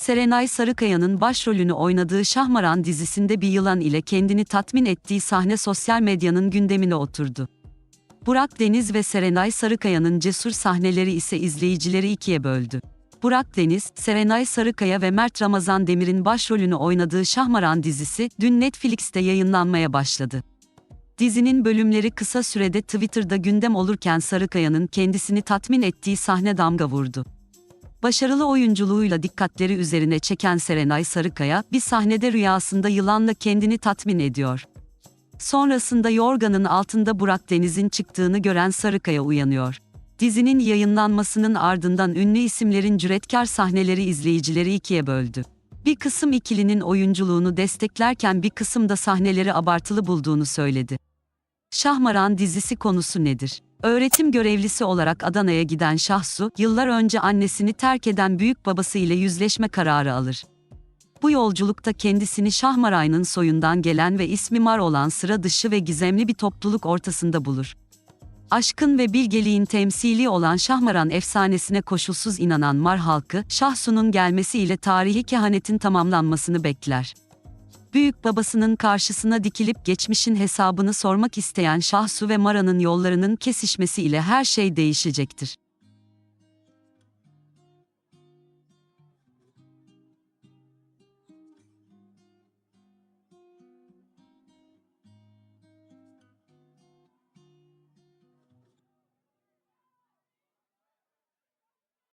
Serenay Sarıkaya'nın başrolünü oynadığı Şahmaran dizisinde bir yılan ile kendini tatmin ettiği sahne sosyal medyanın gündemine oturdu. Burak Deniz ve Serenay Sarıkaya'nın cesur sahneleri ise izleyicileri ikiye böldü. Burak Deniz, Serenay Sarıkaya ve Mert Ramazan Demir'in başrolünü oynadığı Şahmaran dizisi dün Netflix'te yayınlanmaya başladı. Dizinin bölümleri kısa sürede Twitter'da gündem olurken Sarıkaya'nın kendisini tatmin ettiği sahne damga vurdu. Başarılı oyunculuğuyla dikkatleri üzerine çeken Serenay Sarıkaya, bir sahnede rüyasında yılanla kendini tatmin ediyor. Sonrasında yorganın altında Burak Deniz'in çıktığını gören Sarıkaya uyanıyor. Dizinin yayınlanmasının ardından ünlü isimlerin cüretkar sahneleri izleyicileri ikiye böldü. Bir kısım ikilinin oyunculuğunu desteklerken bir kısım da sahneleri abartılı bulduğunu söyledi. Şahmaran dizisi konusu nedir? Öğretim görevlisi olarak Adana'ya giden Şahsu, yıllar önce annesini terk eden büyük babası ile yüzleşme kararı alır. Bu yolculukta kendisini Şahmaray'ın soyundan gelen ve ismi Mar olan sıra dışı ve gizemli bir topluluk ortasında bulur. Aşkın ve bilgeliğin temsili olan Şahmaran efsanesine koşulsuz inanan Mar halkı, Şahsu'nun gelmesiyle tarihi kehanetin tamamlanmasını bekler. Büyük babasının karşısına dikilip geçmişin hesabını sormak isteyen Şahsu ve Mara'nın yollarının kesişmesiyle her şey değişecektir.